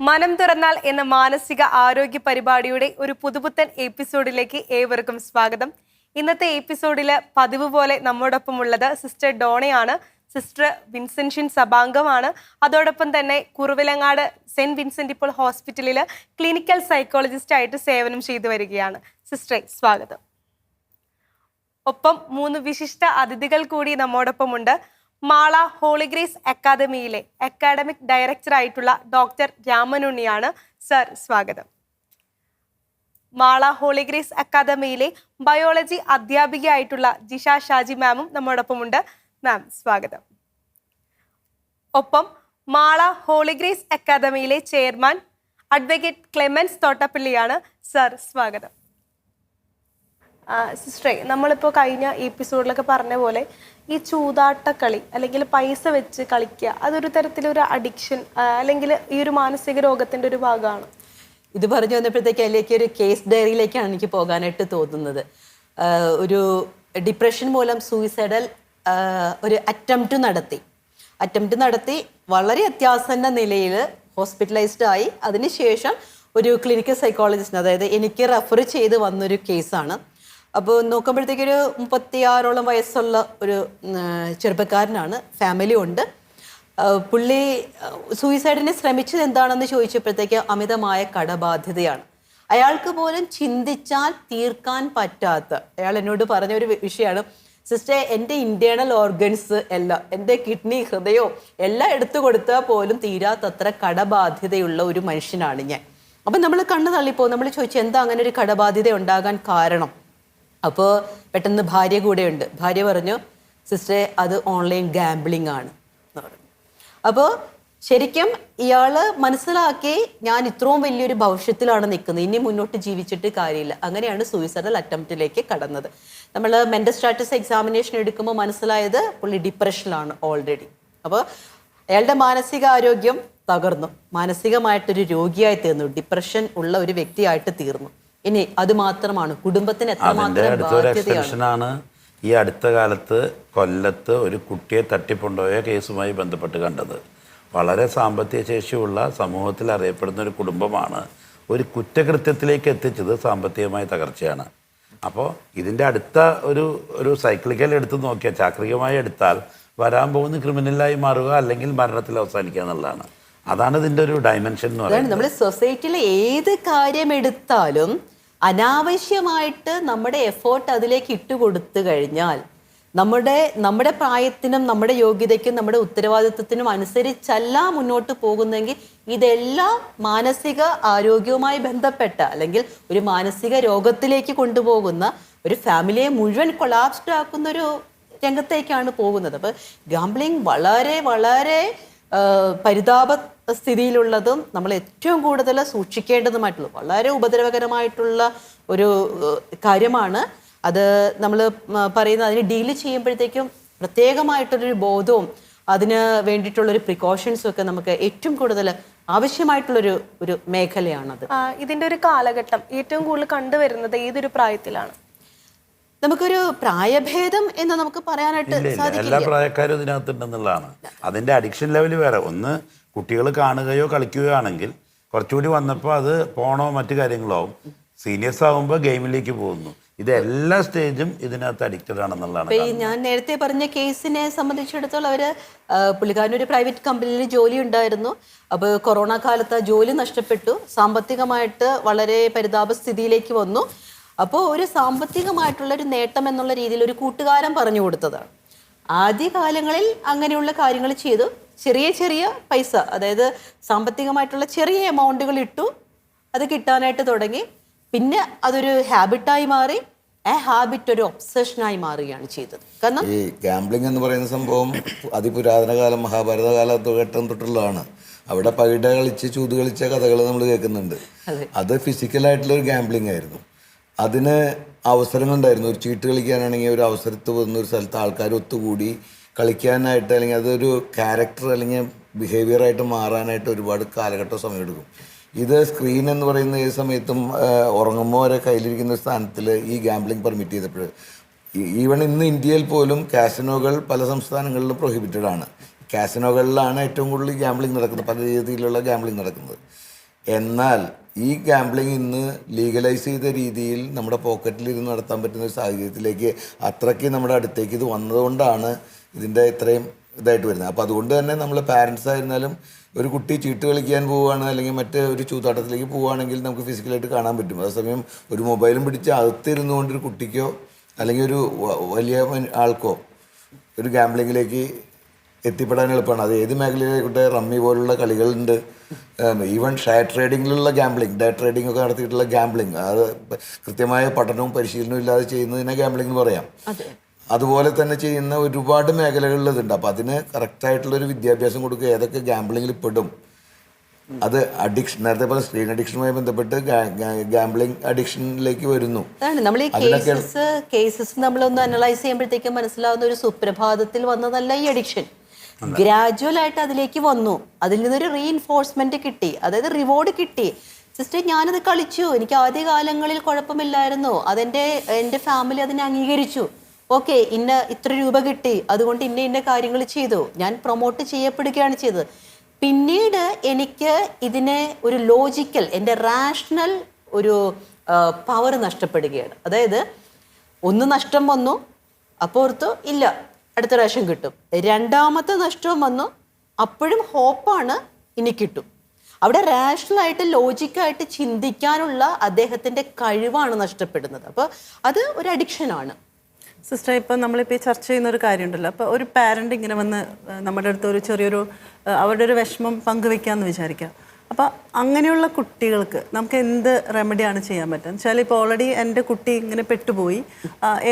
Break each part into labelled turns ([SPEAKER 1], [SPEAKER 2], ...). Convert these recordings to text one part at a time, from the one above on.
[SPEAKER 1] മനം തുറന്നാൽ എന്ന മാനസിക ആരോഗ്യ പരിപാടിയുടെ ഒരു പുതുപുത്തൻ എപ്പിസോഡിലേക്ക് ഏവർക്കും സ്വാഗതം. ഇന്നത്തെ എപ്പിസോഡിൽ പതിവ് പോലെ നമ്മോടൊപ്പം ഉള്ളത് സിസ്റ്റർ ഡോണയാണ്. സിസ്റ്റർ വിൻസെൻഷ്യൻ സഭാംഗമാണ്. അതോടൊപ്പം തന്നെ കുറുവിലങ്ങാട് സെന്റ് വിൻസെന്റ് ഇപ്പോൾ ഹോസ്പിറ്റലിൽ ക്ലിനിക്കൽ സൈക്കോളജിസ്റ്റ് ആയിട്ട് സേവനം ചെയ്തു വരികയാണ്. സിസ്റ്ററെ സ്വാഗതം. ഒപ്പം മൂന്ന് വിശിഷ്ട അതിഥികൾ കൂടി നമ്മോടൊപ്പമുണ്ട്. മാള ഹോളിഗ്രേസ് അക്കാദമിയിലെ അക്കാഡമിക് ഡയറക്ടർ ആയിട്ടുള്ള ഡോക്ടർ രാമനുണ്ണിയാണ് സർ സ്വാഗതം. മാള ഹോളിഗ്രേസ് അക്കാദമിയിലെ ബയോളജി അധ്യാപികയായിട്ടുള്ള ജിഷ ഷാജി മാമും നമ്മോടൊപ്പമുണ്ട്. മാം സ്വാഗതം. ഒപ്പം മാള ഹോളിഗ്രേസ് അക്കാദമിയിലെ ചെയർമാൻ അഡ്വക്കേറ്റ് ക്ലെമൻസ് തോട്ടപ്പള്ളിയാണ് സർ സ്വാഗതം. സിസ്റ്ററെ നമ്മളിപ്പോൾ കഴിഞ്ഞ എപ്പിസോഡിലൊക്കെ പറഞ്ഞ പോലെ ഈ ചൂതാട്ടക്കളി അല്ലെങ്കിൽ പൈസ വെച്ച് കളിക്കുക അതൊരു തരത്തിലൊരു അഡിക്ഷൻ അല്ലെങ്കിൽ ഈ ഒരു മാനസിക രോഗത്തിന്റെ ഒരു ഭാഗമാണ്.
[SPEAKER 2] ഇത് പറഞ്ഞു വന്നപ്പോഴത്തേക്ക് അതിലേക്ക് ഒരു കേസ് ഡയറിയിലേക്കാണ് എനിക്ക് പോകാനായിട്ട് തോന്നുന്നത്. ഒരു ഡിപ്രഷൻ മൂലം സൂയിസൈഡൽ ഒരു അറ്റംപ്റ്റ് നടത്തി. അറ്റംപ്റ്റ് നടത്തി വളരെ അത്യാസന്ന നിലയിൽ ഹോസ്പിറ്റലൈസ്ഡ് ആയി. അതിനുശേഷം ഒരു ക്ലിനിക്കൽ സൈക്കോളജിസ്റ്റിന് അതായത് എനിക്ക് റെഫർ ചെയ്ത് വന്നൊരു കേസാണ് അപ്പോൾ നോക്കുമ്പോഴത്തേക്കൊരു മുപ്പത്തിയാറോളം വയസ്സുള്ള ഒരു ചെറുപ്പക്കാരനാണ്. ഫാമിലി ഉണ്ട്. പുള്ളി സൂയിസൈഡിനെ ശ്രമിച്ചത് എന്താണെന്ന് ചോദിച്ചപ്പോഴത്തേക്ക് അമിതമായ കടബാധ്യതയാണ്. അയാൾക്ക് പോലും ചിന്തിച്ചാൽ തീർക്കാൻ പറ്റാത്ത അയാൾ എന്നോട് പറഞ്ഞ ഒരു വിഷയമാണ്. സിസ്റ്റർ എന്റെ ഇന്റേണൽ ഓർഗൻസ് എല്ലാം എന്റെ കിഡ്നി ഹൃദയവും എല്ലാം എടുത്തു കൊടുത്താൽ പോലും തീരാത്തത്ര കടബാധ്യതയുള്ള ഒരു മനുഷ്യനാണ് ഞാൻ. അപ്പം നമ്മൾ കണ്ണു തള്ളിപ്പോൾ നമ്മൾ ചോദിച്ചു എന്താ അങ്ങനെ ഒരു കടബാധ്യത ഉണ്ടാകാൻ കാരണം? അപ്പോൾ പെട്ടെന്ന് ഭാര്യ കൂടെയുണ്ട്. ഭാര്യ പറഞ്ഞു സിസ്റ്ററെ അത് ഓൺലൈൻ ഗാംബ്ലിംഗ് ആണ്. എന്ന് പറഞ്ഞു. അപ്പോൾ ശരിക്കും ഇയാൾ മനസ്സിലാക്കി ഞാൻ ഇത്രയും വലിയൊരു ഭവിഷ്യത്തിലാണ് നിൽക്കുന്നത്. ഇനി മുന്നോട്ട് ജീവിച്ചിട്ട് കാര്യമില്ല. അങ്ങനെയാണ് സൂയിസൈഡൽ അറ്റംപ്റ്റിലേക്ക് കടന്നത്. നമ്മൾ മെന്റൽ സ്റ്റാറ്റസ് എക്സാമിനേഷൻ എടുക്കുമ്പോൾ മനസ്സിലായത് പുള്ളി ഡിപ്രഷനിലാണ് ഓൾറെഡി അപ്പോൾ അയാളുടെ മാനസികാരോഗ്യം തകർന്നു. മാനസികമായിട്ടൊരു രോഗിയായി തീർന്നു. ഡിപ്രഷൻ ഉള്ള ഒരു വ്യക്തിയായിട്ട് തീർന്നു. ഇനി അത് മാത്രമാണ്. കുടുംബത്തിന് എത്രമാത്രം
[SPEAKER 3] അടുത്തൊരു
[SPEAKER 2] ബാധ്യതയാണ്?
[SPEAKER 3] എക്സ്റ്റൻഷനാണ് ഈ അടുത്ത കാലത്ത് കൊല്ലത്ത് ഒരു കുട്ടിയെ തട്ടിക്കൊണ്ടുപോയ കേസുമായി ബന്ധപ്പെട്ട് കണ്ടത്. വളരെ സാമ്പത്തിക ശേഷിയുള്ള സമൂഹത്തിൽ അറിയപ്പെടുന്ന ഒരു കുടുംബമാണ് ഒരു കുറ്റകൃത്യത്തിലേക്ക് എത്തിച്ചത് സാമ്പത്തികമായ തകർച്ചയാണ്. അപ്പോൾ ഇതിന്റെ അടുത്ത ഒരു ഒരു സൈക്ലിക്കൽ എടുത്ത് നോക്കിയാൽ ചാക്രികമായി എടുത്താൽ വരാൻ പോകുന്ന ക്രിമിനലായി മാറുക അല്ലെങ്കിൽ മരണത്തിൽ അവസാനിക്കുക എന്നുള്ളതാണ്. അതാണ് ഇതിന്റെ ഒരു ഡയമെൻഷൻ എന്ന് പറയുന്നത്.
[SPEAKER 2] നമ്മൾ സൊസൈറ്റിയിലെ ഏത് കാര്യം എടുത്താലും അനാവശ്യമായിട്ട് നമ്മുടെ എഫേർട്ട് അതിലേക്ക് ഇട്ട് കൊടുത്തു കഴിഞ്ഞാൽ നമ്മുടെ നമ്മുടെ പ്രായത്തിനും നമ്മുടെ യോഗ്യതയ്ക്കും നമ്മുടെ ഉത്തരവാദിത്വത്തിനും അനുസരിച്ചല്ല മുന്നോട്ട് പോകുന്നെങ്കിൽ ഇതെല്ലാം മാനസിക ആരോഗ്യവുമായി ബന്ധപ്പെട്ട അല്ലെങ്കിൽ ഒരു മാനസിക രോഗത്തിലേക്ക് കൊണ്ടുപോകുന്ന ഒരു ഫാമിലിയെ മുഴുവൻ കൊളാപ്സ്ഡ് ആക്കുന്ന ഒരു രംഗത്തേക്കാണ് പോകുന്നത്. അപ്പോൾ ഗാംബ്ലിങ് വളരെ വളരെ പരിതാപ സ്ഥിതിയിലുള്ളതും നമ്മൾ ഏറ്റവും കൂടുതൽ സൂക്ഷിക്കേണ്ടതുമായിട്ടുള്ള വളരെ ഉപദ്രവകരമായിട്ടുള്ള ഒരു കാര്യമാണ്. അത് നമ്മൾ പറയുന്ന അതിന് ഡീൽ ചെയ്യുമ്പോഴത്തേക്കും പ്രത്യേകമായിട്ടൊരു ബോധവും അതിന് വേണ്ടിയിട്ടുള്ളൊരു പ്രിക്കോഷൻസും ഒക്കെ നമുക്ക് ഏറ്റവും കൂടുതൽ ആവശ്യമായിട്ടുള്ളൊരു ഒരു മേഖലയാണത്.
[SPEAKER 1] ഇതിന്റെ ഒരു കാലഘട്ടം ഏറ്റവും കൂടുതൽ കണ്ടുവരുന്നത് ഏതൊരു പ്രായത്തിലാണ്?
[SPEAKER 2] നമുക്കൊരു പ്രായഭേദം എന്ന് നമുക്ക് പറയാനായിട്ട്.
[SPEAKER 3] എല്ലാ പ്രായക്കാരും ഇതിനകത്തുണ്ടെന്നുള്ളതാണ്. അതിന്റെ അഡിക്ഷൻ ലെവൽ വേറെ. ഒന്ന് കുട്ടികൾ കാണുകയോ കളിക്കുകയോ ആണെങ്കിൽ കുറച്ചുകൂടി വന്നപ്പോൾ അത് പോണോ മറ്റു കാര്യങ്ങളോ സീനിയേഴ്സ് ആകുമ്പോൾ ഗെയിമിലേക്ക് പോകുന്നു. ഇത് എല്ലാ സ്റ്റേജും ഇതിനകത്ത് അഡിക്റ്റഡ് ആണെന്നുള്ളതാണ്
[SPEAKER 2] ഞാൻ നേരത്തെ പറഞ്ഞ കേസിനെ സംബന്ധിച്ചിടത്തോളം അവർ പുള്ളിക്കാരനൊരു ഒരു പ്രൈവറ്റ് കമ്പനിയിൽ ജോലി ഉണ്ടായിരുന്നു. അപ്പോൾ കൊറോണ കാലത്ത് ജോലി നഷ്ടപ്പെട്ടു. സാമ്പത്തികമായിട്ട് വളരെ പരിതാപ സ്ഥിതിയിലേക്ക് വന്നു. അപ്പോൾ ഒരു സാമ്പത്തികമായിട്ടുള്ള ഒരു നേട്ടം എന്നുള്ള രീതിയിൽ ഒരു കൂട്ടുകാരൻ പറഞ്ഞു കൊടുത്തതാണ് ആദ്യകാലങ്ങളിൽ അങ്ങനെയുള്ള കാര്യങ്ങൾ ചെയ്തു. ചെറിയ ചെറിയ പൈസ അതായത് സാമ്പത്തികമായിട്ടുള്ള ചെറിയ എമൗണ്ടുകൾ ഇട്ടു. അത് കിട്ടാനായിട്ട് തുടങ്ങി. പിന്നെ അതൊരു ഹാബിറ്റായി മാറി. ആ ഹാബിറ്റ് ഒരു ഒബ്സഷനായി മാറുകയാണ് ചെയ്തത്. കാരണം
[SPEAKER 4] ഈ ഗാംബ്ലിംഗ് എന്ന് പറയുന്ന സംഭവം അതിപുരാതന കാലം മഹാഭാരത കാലഘട്ടം തൊട്ടുള്ളതാണ്. അവിടെ പകിട കളിച്ച് ചൂത് കളിച്ച കഥകൾ നമ്മൾ കേൾക്കുന്നുണ്ട്. അത്. ഫിസിക്കലായിട്ടുള്ള ഒരു ഗാംബ്ലിംഗ് ആയിരുന്നു. അതിന് അവസരങ്ങളുണ്ടായിരുന്നു. ഒരു ചീട്ട് കളിക്കാനാണെങ്കിൽ ഒരു അവസരത്ത് വന്ന ഒരു സ്ഥലത്ത് ആൾക്കാർ ഒത്തുകൂടി കളിക്കാനായിട്ട് അല്ലെങ്കിൽ അതൊരു ക്യാരക്ടർ അല്ലെങ്കിൽ ബിഹേവിയർ ആയിട്ട് മാറാനായിട്ട് ഒരുപാട് കാലഘട്ടം സമയമെടുക്കും. ഇത് സ്ക്രീൻ എന്ന് പറയുന്ന ഏത് സമയത്തും ഉറങ്ങുമ്പോൾ വരെ കയ്യിലിരിക്കുന്ന സ്ഥാനത്തിൽ ഈ ഗാംബ്ലിംഗ് പെർമിറ്റ് ചെയ്തപ്പോൾ. ഈവൺ ഇന്ന് ഇന്ത്യയിൽ പോലും കാസിനോകൾ പല സംസ്ഥാനങ്ങളിലും പ്രൊഹിബിറ്റഡ് ആണ്. കാസിനോകളിലാണ് ഏറ്റവും കൂടുതൽ ഗാംബ്ലിംഗ് നടക്കുന്നത്. പല രീതിയിലുള്ള ഗാംബ്ലിംഗ് നടക്കുന്നത്. എന്നാൽ ഈ ഗാംബ്ലിംഗ് ഇന്ന് ലീഗലൈസ് ചെയ്ത രീതിയിൽ നമ്മുടെ പോക്കറ്റിൽ ഇരുന്ന് നടത്താൻ പറ്റുന്ന ഒരു സാഹചര്യത്തിലേക്ക് അത്രയ്ക്ക് നമ്മുടെ അടുത്തേക്ക് ഇത് വന്നതുകൊണ്ടാണ് ഇതിന്റെ ഇത്രയും ഇതായിട്ട് വരുന്നത്. അപ്പോൾ അതുകൊണ്ട് തന്നെ നമ്മൾ പാരൻസ് ആയിരുന്നാലും ഒരു കുട്ടി ചീട്ട് കളിക്കാൻ പോവുകയാണ് അല്ലെങ്കിൽ മറ്റേ ഒരു ചൂതാട്ടത്തിലേക്ക് പോവുകയാണെങ്കിൽ നമുക്ക് ഫിസിക്കലായിട്ട് കാണാൻ പറ്റും. അതേസമയം ഒരു മൊബൈലും പിടിച്ച് അകത്തിരുന്നു കൊണ്ട് ഒരു കുട്ടിക്കോ അല്ലെങ്കിൽ ഒരു വലിയ ആൾക്കോ ഒരു ഗാംബ്ലിങ്ങിലേക്ക് എത്തിപ്പെടാൻ എളുപ്പമാണ്. അത് ഏത് മേഖലയിലായിക്കോട്ടെ റമ്മി പോലുള്ള കളികളുണ്ട്. ഈവൻ ഷെയർ ട്രേഡിങ്ങിലുള്ള ഗാംബ്ലിംഗ് ഡേ ട്രേഡിംഗ് ഒക്കെ നടത്തിയിട്ടുള്ള ഗാംബ്ലിംഗ് അത് കൃത്യമായ പഠനവും പരിശീലനവും ഇല്ലാതെ ചെയ്യുന്നതിനെ ഗാംബ്ലിംഗ് എന്ന് പറയാം. അതുപോലെ തന്നെ ചെയ്യുന്ന ഒരുപാട് മേഖലകളിലതുണ്ട് അപ്പം അതിന് കറക്റ്റായിട്ടുള്ളൊരു വിദ്യാഭ്യാസം കൊടുക്കുക ഏതൊക്കെ ഗാംബ്ലിങ്ങിൽ പെടും. അത് അഡിക്ഷൻ നേരത്തെ പറഞ്ഞ സ്ക്രീൻ അഡിക്ഷനുമായി ബന്ധപ്പെട്ട് ഗാംബ്ലിംഗ് അഡിക്ഷനിലേക്ക് വരുന്നു.
[SPEAKER 2] നമ്മൾ ഈ കേസസ് കേസസ് നമ്മളൊന്ന് അനലൈസ് ചെയ്യുമ്പോഴത്തേക്കും മനസ്സിലാവുന്ന ഒരു സുപ്രഭാതത്തിൽ വന്നതല്ല ഈ അഡിക്ഷൻ ഗ്രാജുവൽ ആയിട്ട് അതിലേക്ക് വന്നു. അതിൽ നിന്നൊരു റീഇൻഫോഴ്സ്മെന്റ് കിട്ടി. അതായത് റിവോർഡ് കിട്ടി. സിസ്റ്റർ ഞാനത് കളിച്ചു. എനിക്ക് ആദ്യ കാലങ്ങളിൽ കുഴപ്പമില്ലായിരുന്നു. അതെന്റെ എന്റെ ഫാമിലി അതിനെ അംഗീകരിച്ചു. ഓക്കെ ഇന്ന ഇത്ര രൂപ കിട്ടി. അതുകൊണ്ട് ഇന്ന ഇന്ന കാര്യങ്ങൾ ചെയ്തു. ഞാൻ പ്രൊമോട്ട് ചെയ്യപ്പെടുകയാണ് ചെയ്തത്. പിന്നീട് എനിക്ക് ഇതിനെ ഒരു ലോജിക്കൽ എന്റെ റാഷണൽ ഒരു പവർ നഷ്ടപ്പെടുകയാണ്. അതായത് ഒന്ന് നഷ്ടം വന്നു. അപ്പോൾ ഓർത്തു ഇല്ല. അടുത്ത പ്രാവശ്യം കിട്ടും. രണ്ടാമത്തെ നഷ്ടവും വന്നു. അപ്പോഴും ഹോപ്പാണ് ഇനി കിട്ടും. അവിടെ റാഷണലായിട്ട് ലോജിക്കായിട്ട് ചിന്തിക്കാനുള്ള അദ്ദേഹത്തിന്റെ കഴിവാണ് നഷ്ടപ്പെടുന്നത്. അപ്പോൾ അത് ഒരു അഡിക്ഷനാണ്
[SPEAKER 5] സിസ്റ്റർ ഇപ്പം നമ്മളിപ്പോൾ ചർച്ച ചെയ്യുന്ന ഒരു കാര്യമുണ്ടല്ലോ. അപ്പോൾ ഒരു പാരന്റ് ഇങ്ങനെ വന്ന് നമ്മുടെ അടുത്ത് ഒരു ചെറിയൊരു അവരുടെ ഒരു വിഷമം പങ്കുവെക്കാമെന്ന് വിചാരിക്കാം. അപ്പോൾ അങ്ങനെയുള്ള കുട്ടികൾക്ക് നമുക്ക് എന്ത് റെമഡിയാണ് ചെയ്യാൻ പറ്റുക? വെച്ചാൽ ഇപ്പോൾ ഓൾറെഡി എന്റെ കുട്ടി ഇങ്ങനെ പെട്ടുപോയി.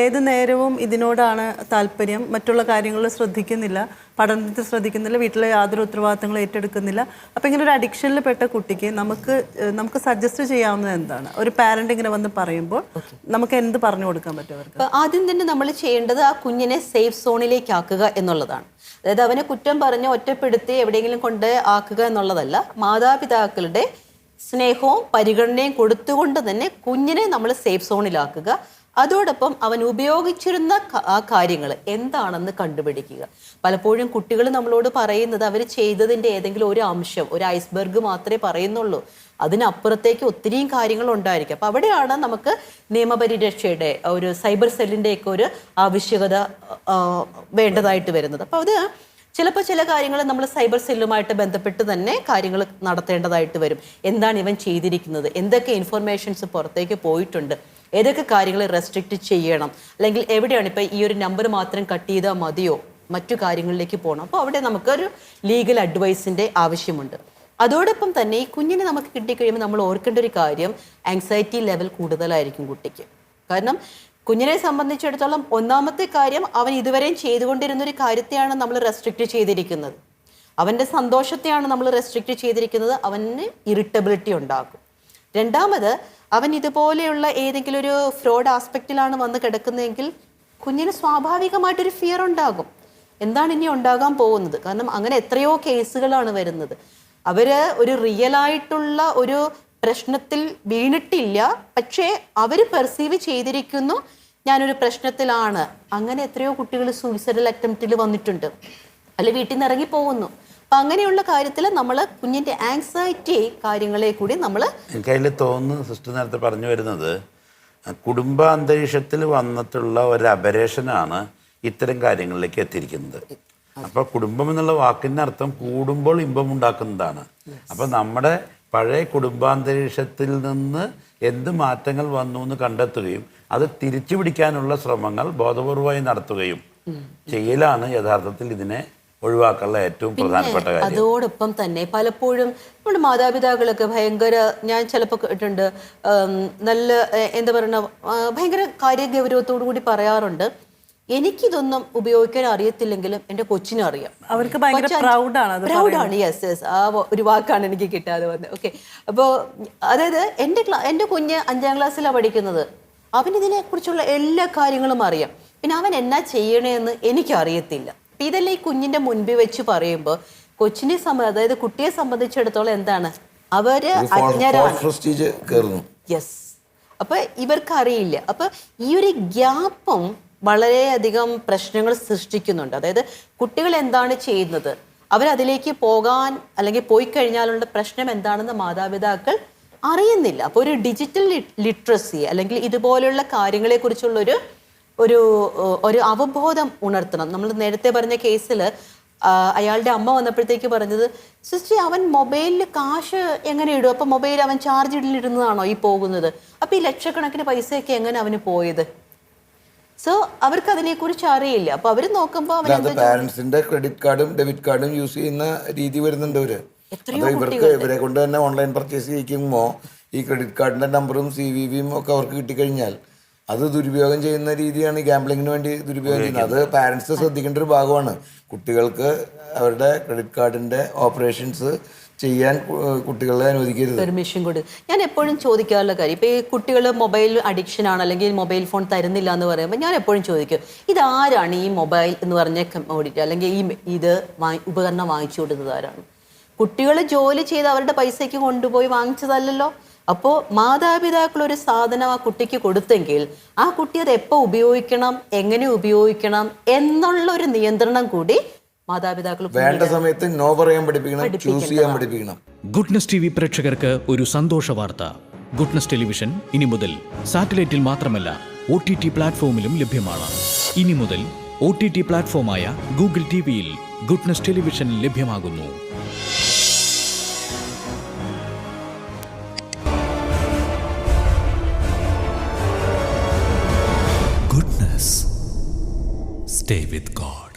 [SPEAKER 5] ഏത് നേരവും ഇതിനോടാണ് താല്പര്യം? മറ്റുള്ള കാര്യങ്ങളിൽ ശ്രദ്ധിക്കുന്നില്ല. പഠനത്തിൽ ശ്രദ്ധിക്കുന്നില്ല. വീട്ടിലെ യാതൊരു ഉത്തരവാദിത്തങ്ങൾ ഏറ്റെടുക്കുന്നില്ല. അപ്പോൾ ഇങ്ങനെ ഒരു അഡിക്ഷനിൽ പെട്ട കുട്ടിക്ക് നമുക്ക് നമുക്ക് സജസ്റ്റ് ചെയ്യാവുന്നത് എന്താണ്? ഒരു പാരന്റ് ഇങ്ങനെ വന്ന് പറയുമ്പോൾ നമുക്ക് എന്ത് പറഞ്ഞു കൊടുക്കാൻ പറ്റും അവർക്ക്?
[SPEAKER 2] ആദ്യം തന്നെ നമ്മൾ ചെയ്യേണ്ടത് ആ കുഞ്ഞിനെ സേഫ് സോണിലേക്ക് ആക്കുക എന്നുള്ളതാണ്. അതായത് അവനെ കുറ്റം പറഞ്ഞ് ഒറ്റപ്പെടുത്തി എവിടെയെങ്കിലും കൊണ്ട് ആക്കുക എന്നുള്ളതല്ല. മാതാപിതാക്കളുടെ സ്നേഹവും പരിഗണനയും കൊടുത്തുകൊണ്ട് തന്നെ കുഞ്ഞിനെ നമ്മൾ സേഫ് സോണിലാക്കുക. അതോടൊപ്പം അവൻ ഉപയോഗിച്ചിരുന്ന ആ കാര്യങ്ങൾ എന്താണെന്ന് കണ്ടുപിടിക്കുക. പലപ്പോഴും കുട്ടികൾ നമ്മളോട് പറയുന്നത് അവർ ചെയ്തതിന്റെ ഏതെങ്കിലും ഒരു അംശം ഒരു ഐസ്ബർഗ് മാത്രമേ പറയുന്നുള്ളൂ. അതിനപ്പുറത്തേക്ക് ഒത്തിരിയും കാര്യങ്ങൾ ഉണ്ടായിരിക്കും. അപ്പോൾ അവിടെയാണ് നമുക്ക് നിയമപരിരക്ഷയുടെ ഒരു സൈബർ സെല്ലിന്റെയൊക്കെ ഒരു ആവശ്യകത വേണ്ടതായിട്ട് വരുന്നത്. അപ്പോൾ അത് ചിലപ്പോൾ ചില കാര്യങ്ങൾ നമ്മൾ സൈബർ സെല്ലുമായിട്ട് ബന്ധപ്പെട്ട് തന്നെ കാര്യങ്ങൾ നടത്തേണ്ടതായിട്ട് വരും. എന്താണ് ഇവൻ ചെയ്തിരിക്കുന്നത്? എന്തൊക്കെ ഇൻഫർമേഷൻസ് പുറത്തേക്ക് പോയിട്ടുണ്ട്? ഏതൊക്കെ കാര്യങ്ങൾ റെസ്ട്രിക്റ്റ് ചെയ്യണം? അല്ലെങ്കിൽ എവിടെയാണ് ഇപ്പോൾ ഈ ഒരു നമ്പർ മാത്രം കട്ട് ചെയ്താൽ മതിയോ? മറ്റു കാര്യങ്ങളിലേക്ക് പോകണം. അപ്പോൾ അവിടെ നമുക്കൊരു ലീഗൽ അഡ്വൈസിന്റെ ആവശ്യമുണ്ട്. അതോടൊപ്പം തന്നെ ഈ കുഞ്ഞിനെ നമുക്ക് കിട്ടിക്കഴിയുമ്പോൾ നമ്മൾ ഓർക്കേണ്ട ഒരു കാര്യം ആങ്സൈറ്റി ലെവൽ കൂടുതലായിരിക്കും കുട്ടിക്ക്. കാരണം കുഞ്ഞിനെ സംബന്ധിച്ചിടത്തോളം ഒന്നാമത്തെ കാര്യം അവൻ ഇതുവരെയും ചെയ്തുകൊണ്ടിരുന്ന ഒരു കാര്യത്തെയാണ് നമ്മൾ റെസ്ട്രിക്റ്റ് ചെയ്തിരിക്കുന്നത്. അവന്റെ സന്തോഷത്തെയാണ് നമ്മൾ റെസ്ട്രിക്റ്റ് ചെയ്തിരിക്കുന്നത്. അവന് ഇറിറ്റബിലിറ്റി ഉണ്ടാകും. രണ്ടാമത് അവൻ ഇതുപോലെയുള്ള ഏതെങ്കിലും ഒരു ഫ്രോഡ് ആസ്പെക്റ്റിലാണ് വന്ന് കിടക്കുന്നതെങ്കിൽ കുഞ്ഞിന് സ്വാഭാവികമായിട്ടൊരു ഫിയർ ഉണ്ടാകും. എന്താണ് ഇനി ഉണ്ടാകാൻ പോകുന്നത്? കാരണം അങ്ങനെ എത്രയോ കേസുകളാണ് വരുന്നത്. അവർ ഒരു റിയൽ ആയിട്ടുള്ള ഒരു പ്രശ്നത്തിൽ വീണിട്ടില്ല. പക്ഷേ അവർ പെർസീവ് ചെയ്തിരിക്കുന്നു. ഞാനൊരു പ്രശ്നത്തിലാണ്. അങ്ങനെ എത്രയോ കുട്ടികൾ സൂയിസൈഡൽ അറ്റംപ്റ്റിൽ വന്നിട്ടുണ്ട്. അല്ലെ വീട്ടിൽ നിന്ന് ഇറങ്ങി പോകുന്നു. അപ്പൊ അങ്ങനെയുള്ള കാര്യത്തിൽ നമ്മൾ കുഞ്ഞിന്റെ ആങ്സൈറ്റി കാര്യങ്ങളെ കൂടി നമ്മൾ
[SPEAKER 3] എനിക്കതിൽ തോന്നുന്നു സിസ്റ്റർ നേരത്തെ പറഞ്ഞു വരുന്നത് കുടുംബ കുടുംബാന്തരീക്ഷത്തിൽ വന്നിട്ടുള്ള ഒരു അപരേഷനാണ് ഇത്തരം കാര്യങ്ങളിലേക്ക് എത്തിയിരിക്കുന്നത്. അപ്പോൾ കുടുംബം എന്നുള്ള വാക്കിന്റെ അർത്ഥം കൂടുമ്പോൾ ഇമ്പം ഉണ്ടാക്കുന്നതാണ്. അപ്പോൾ നമ്മുടെ പഴയ കുടുംബാന്തരീക്ഷത്തിൽ നിന്ന് എന്ത് മാറ്റങ്ങൾ വന്നു എന്ന് കണ്ടെത്തുകയും അത് തിരിച്ചു പിടിക്കാനുള്ള ശ്രമങ്ങൾ ബോധപൂർവമായി നടത്തുകയും ചെയ്യലാണ് യഥാർത്ഥത്തിൽ ഇതിനെ ഒഴിവാക്കാനുള്ള ഏറ്റവും പ്രധാനപ്പെട്ട കാര്യം.
[SPEAKER 2] അതോടൊപ്പം തന്നെ പലപ്പോഴും നമ്മുടെ മാതാപിതാക്കളൊക്കെ ഭയങ്കര ഞാൻ ചിലപ്പോൾ കേട്ടിട്ടുണ്ട് നല്ല എന്താ പറയുക ഭയങ്കര കാര്യഗൗരവത്തോടു കൂടി പറയാറുണ്ട്. എനിക്കിതൊന്നും ഉപയോഗിക്കാൻ അറിയത്തില്ലെങ്കിലും എന്റെ കൊച്ചിനെ അറിയാം.
[SPEAKER 5] അവർക്ക് പ്രൗഡാണ്
[SPEAKER 2] യെസ് യെസ് ആ ഒരു വാക്കാണ് എനിക്ക് കിട്ടാതെ വന്നത്. ഓക്കെ അപ്പോൾ അതായത് എന്റെ ക്ലാ എന്റെ കുഞ്ഞ് അഞ്ചാം ക്ലാസ്സിലാണ് പഠിക്കുന്നത്. അവനിതിനെ ഇതിനെ കുറിച്ചുള്ള എല്ലാ കാര്യങ്ങളും അറിയാം. പിന്നെ അവൻ എന്നാ ചെയ്യണേന്ന് എനിക്ക് അറിയത്തില്ല അപ്പൊ ഇതെല്ലാം ഈ കുഞ്ഞിന്റെ മുൻപിൽ വെച്ച് പറയുമ്പോൾ കൊച്ചിനെ സംബന്ധ അതായത് കുട്ടിയെ സംബന്ധിച്ചിടത്തോളം എന്താണ്? അവർ അജ്ഞരാണ്. യെസ് അപ്പൊ ഇവർക്ക് അറിയില്ല അപ്പൊ ഈ ഒരു ഗ്യാപ്പും വളരെയധികം പ്രശ്നങ്ങൾ സൃഷ്ടിക്കുന്നുണ്ട്. അതായത് കുട്ടികൾ എന്താണ് ചെയ്യുന്നത്? അവരതിലേക്ക് പോകാൻ അല്ലെങ്കിൽ പോയി കഴിഞ്ഞാലുള്ള പ്രശ്നം എന്താണെന്ന് മാതാപിതാക്കൾ അറിയുന്നില്ല. അപ്പോൾ ഒരു ഡിജിറ്റൽ ലിറ്ററസി അല്ലെങ്കിൽ ഇതുപോലുള്ള കാര്യങ്ങളെക്കുറിച്ചുള്ള ഒരു ഒരു അവബോധം ഉണർത്തണം. നമ്മൾ നേരത്തെ പറഞ്ഞ കേസിൽ അയാളുടെ അമ്മ വന്നപ്പോഴത്തേക്ക് പറഞ്ഞത് സിസ്റ്റർ അവൻ മൊബൈലിൽ കാശ് എങ്ങനെ ഇടും? അപ്പോൾ മൊബൈൽ അവൻ ചാർജ് ഇടലിരുന്നതാണോ ഈ പോകുന്നത്? അപ്പോൾ ഈ ലക്ഷക്കണക്കിന് പൈസയൊക്കെ എങ്ങനെ അവന് പോയത്? സോ അവർക്ക് അതിനെക്കുറിച്ച് അറിയില്ല. അപ്പൊ അവർ നോക്കുമ്പോൾ
[SPEAKER 4] പാരന്റ്സിന്റെ ക്രെഡിറ്റ് കാർഡും ഡെബിറ്റ് കാർഡും യൂസ് ചെയ്യുന്ന രീതി വരുന്നുണ്ട് ഇവർ. ഇവർക്ക് ഇവരെ കൊണ്ട് തന്നെ ഓൺലൈൻ പർച്ചേസ് ചെയ്യിക്കുമ്പോൾ ഈ ക്രെഡിറ്റ് കാർഡിന്റെ നമ്പറും സി വി വിയും ഒക്കെ അവർക്ക് കിട്ടിക്കഴിഞ്ഞാൽ അത് ദുരുപയോഗം ചെയ്യുന്ന രീതിയാണ് ഗാംബ്ലിങ്ങിന് വേണ്ടി ദുരുപയോഗം ചെയ്യുന്നത്. അത് പാരന്റ്സ് ശ്രദ്ധിക്കേണ്ട ഒരു ഭാഗമാണ്. കുട്ടികൾക്ക് അവരുടെ ക്രെഡിറ്റ് കാർഡിന്റെ ഓപ്പറേഷൻസ് ചെയ്യാൻ കുട്ടികളെ അനുവദിക്കരുത്.
[SPEAKER 2] പെർമിഷൻ കൊടു. ഞാൻ എപ്പോഴും ചോദിക്കാറുള്ള കാര്യം ഇപ്പോൾ ഈ കുട്ടികൾ മൊബൈൽ അഡിക്ഷൻ ആണ് അല്ലെങ്കിൽ മൊബൈൽ ഫോൺ തരുന്നില്ല എന്ന് പറയുമ്പോൾ ഞാൻ എപ്പോഴും ചോദിക്കും ഇതാരാണ് ഈ മൊബൈൽ എന്ന് പറഞ്ഞ കമ്മോഡിറ്റി അല്ലെങ്കിൽ ഈ ഇത് ഉപകരണം വാങ്ങിച്ചു കൊടുത്തത് ആരാണ്? കുട്ടികൾ ജോലി ചെയ്ത് അവരുടെ പൈസയ്ക്ക് കൊണ്ടുപോയി വാങ്ങിച്ചതല്ലല്ലോ. അപ്പോൾ മാതാപിതാക്കൾ ഒരു സാധനം ആ കുട്ടിക്ക് കൊടുത്തെങ്കിൽ ആ കുട്ടി അത് എപ്പോൾ ഉപയോഗിക്കണം എങ്ങനെ ഉപയോഗിക്കണം എന്നുള്ള ഒരു നിയന്ത്രണം കൂടി മാതാപിതാക്കൾ
[SPEAKER 4] വേണ്ട സമയത്ത് നോ പറയാൻ പഠിപ്പിക്കണം ചൂസ് ചെയ്യാൻ പഠിപ്പിക്കണം.
[SPEAKER 6] ഗുഡ്നസ് ടി വി പ്രേക്ഷകർക്ക് ഒരു സന്തോഷ വാർത്ത. ഗുഡ്നസ് ടെലിവിഷൻ ഇനി മുതൽ സാറ്റലൈറ്റിൽ മാത്രമല്ല ഒ ടി ടി പ്ലാറ്റ്ഫോമിലും ലഭ്യമാണ്. ഇനി മുതൽ ഒ ടി ടി പ്ലാറ്റ്ഫോമായ ഗൂഗിൾ ടി വിയിൽ ഗുഡ്നസ് ടെലിവിഷൻ ലഭ്യമാകുന്നു.
[SPEAKER 7] Goodness Stay with God.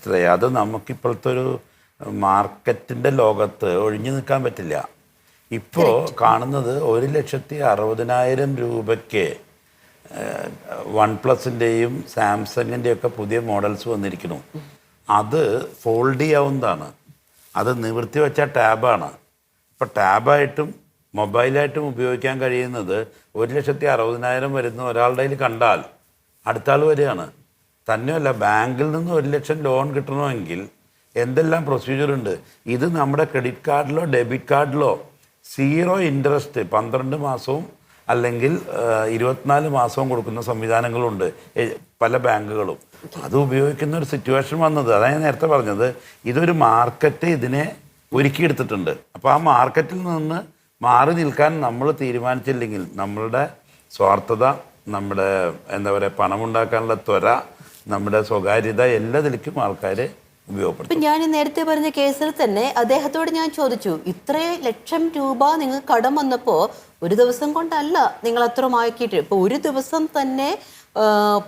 [SPEAKER 3] മനസ്സിലായി അത് നമുക്കിപ്പോഴത്തെ ഒരു മാർക്കറ്റിന്റെ ലോകത്ത് ഒഴിഞ്ഞു നിൽക്കാൻ പറ്റില്ല. ഇപ്പോൾ കാണുന്നത് ഒരു ലക്ഷത്തി അറുപതിനായിരം രൂപയ്ക്ക് വൺ പ്ലസിന്റെയും സാംസങ്ങിന്റെയും ഒക്കെ പുതിയ മോഡൽസ് വന്നിരിക്കുന്നു. അത് ഫോൾഡ് ചെയ്യാവുന്നതാണ്. അത് നിവൃത്തി വെച്ച ടാബാണ്. ഇപ്പോൾ ടാബായിട്ടും മൊബൈലായിട്ടും ഉപയോഗിക്കാൻ കഴിയുന്നത് ഒരു ലക്ഷത്തി അറുപതിനായിരം വരുന്ന ഒരാളുടെ കയ്യിൽ കണ്ടാൽ അടുത്ത ആൾ വരികയാണ്. തന്നെയല്ല ബാങ്കിൽ നിന്ന് ഒരു ലക്ഷം ലോൺ കിട്ടണമെങ്കിൽ എന്തെല്ലാം പ്രൊസീജിയർ ഉണ്ട്? ഇത് നമ്മുടെ ക്രെഡിറ്റ് കാർഡിലോ ഡെബിറ്റ് കാർഡിലോ സീറോ ഇൻട്രസ്റ്റ് പന്ത്രണ്ട് മാസവും അല്ലെങ്കിൽ ഇരുപത്തിനാല് മാസവും കൊടുക്കുന്ന സംവിധാനങ്ങളുണ്ട് പല ബാങ്കുകളും. അത് ഉപയോഗിക്കുന്ന ഒരു സിറ്റുവേഷൻ വന്നത്. അതാണ് ഞാൻ നേരത്തെ പറഞ്ഞത്. ഇതൊരു മാർക്കറ്റ് ഇതിനെ ഒരുക്കിയെടുത്തിട്ടുണ്ട്. അപ്പോൾ ആ മാർക്കറ്റിൽ നിന്ന് മാറി നിൽക്കാൻ നമ്മൾ തീരുമാനിച്ചില്ലെങ്കിൽ നമ്മളുടെ സ്വാർത്ഥത നമ്മുടെ എന്താ പറയുക പണമുണ്ടാക്കാനുള്ള ത്വര നമ്മുടെ സ്വകാര്യത എല്ലാത്തിലേക്കും ആൾക്കാർ ഉപയോഗപ്പെടുത്തും.
[SPEAKER 2] ഞാൻ നേരത്തെ പറഞ്ഞ കേസിൽ തന്നെ അദ്ദേഹത്തോട് ഞാൻ ചോദിച്ചു ഇത്രയും ലക്ഷം രൂപ നിങ്ങൾ കടം വന്നപ്പോ ഒരു ദിവസം കൊണ്ടല്ല നിങ്ങൾ അത്ര മാക്കിയിട്ട് ഇപ്പൊ ഒരു ദിവസം തന്നെ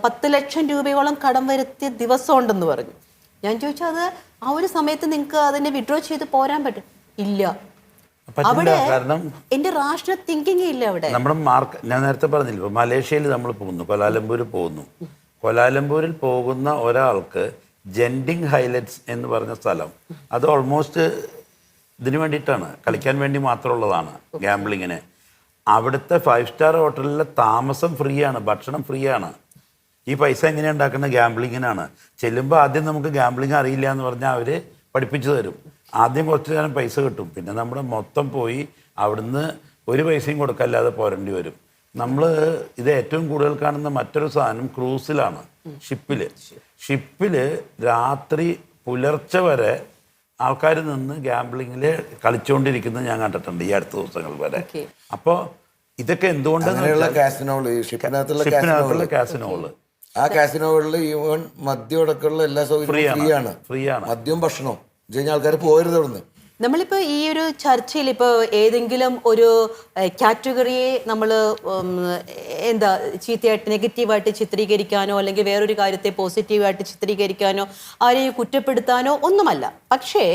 [SPEAKER 2] പത്ത് ലക്ഷം രൂപയോളം കടം വരുത്തിയ ദിവസം ഉണ്ടെന്ന് പറഞ്ഞു. ഞാൻ ചോദിച്ചു അത് ആ ഒരു സമയത്ത് നിങ്ങൾക്ക് അതിനെ വിഡ്രോ ചെയ്ത് പോരാൻ പറ്റും? ഇല്ല. അവിടെ എന്റെ രാഷ്ട്രീയ തിങ്കിങ് ഇല്ല അവിടെ.
[SPEAKER 3] നമ്മുടെ മാർക്ക് ഞാൻ നേരത്തെ പറഞ്ഞില്ല മലേഷ്യയിൽ നമ്മൾ പോകുന്നു കൊലാലംപൂർ പോകുന്നു. കൊലാലംപൂരിൽ പോകുന്ന ഒരാൾക്ക് ജെൻഡിങ് ഹൈലൈറ്റ്സ് എന്ന് പറഞ്ഞ സ്ഥലം. അത് ഓൾമോസ്റ്റ് ഇതിനു വേണ്ടിയിട്ടാണ്. കളിക്കാൻ വേണ്ടി മാത്രമുള്ളതാണ് ഗാംബ്ലിങ്ങിന് അവിടുത്തെ ഫൈവ് സ്റ്റാർ ഹോട്ടലിലെ താമസം ഫ്രീ ആണ് ഭക്ഷണം ഫ്രീ ആണ് ഈ പൈസ എങ്ങനെയാണ് ഉണ്ടാക്കുന്നത് ഗാംബ്ലിങ്ങിനാണ് ചെല്ലുമ്പോൾ ആദ്യം നമുക്ക് ഗാംബ്ലിങ് അറിയില്ല എന്ന് പറഞ്ഞാൽ അവർ പഠിപ്പിച്ചു തരും. ആദ്യം കുറച്ച് നേരം പൈസ കിട്ടും. പിന്നെ നമ്മുടെ മൊത്തം പോയി അവിടുന്ന് ഒരു പൈസയും കൊടുക്കല്ലാതെ പോരേണ്ടി വരും. നമ്മൾ ഇത് ഏറ്റവും കൂടുതൽ കാണുന്ന മറ്റൊരു സാധനം ക്രൂസിലാണ് ഷിപ്പിൽ ഷിപ്പിൽ രാത്രി പുലർച്ചെ വരെ ആൾക്കാർ നിന്ന് ഗ്യാംബ്ലിങ്ങിൽ കളിച്ചുകൊണ്ടിരിക്കുന്നത് ഞാൻ കണ്ടിട്ടുണ്ട് ഈ അടുത്ത ദിവസങ്ങൾ വരെ. അപ്പോൾ ഇതൊക്കെ
[SPEAKER 4] എന്തുകൊണ്ട് ഷിപ്പിനകത്തുള്ള ആ കാസിനോകളിൽ ഈവൻ മദ്യം അടക്കമുള്ള എല്ലാ സൗകര്യവും. ഫ്രീ ആണ്
[SPEAKER 3] ഫ്രീ ആണ്.
[SPEAKER 4] മദ്യവും ഭക്ഷണവും. കഴിഞ്ഞാൽ ആൾക്കാർ പോരുത് അവിടുന്ന്.
[SPEAKER 2] നമ്മളിപ്പോൾ ഈ ഒരു ചർച്ചയിൽ ഇപ്പോൾ ഏതെങ്കിലും ഒരു കാറ്റഗറിയെ നമ്മൾ എന്താ ചീത്തയായിട്ട് നെഗറ്റീവായിട്ട് ചിത്രീകരിക്കാനോ അല്ലെങ്കിൽ വേറൊരു കാര്യത്തെ പോസിറ്റീവായിട്ട് ചിത്രീകരിക്കാനോ ആരെയും കുറ്റപ്പെടുത്താനോ ഒന്നുമല്ല. പക്ഷേ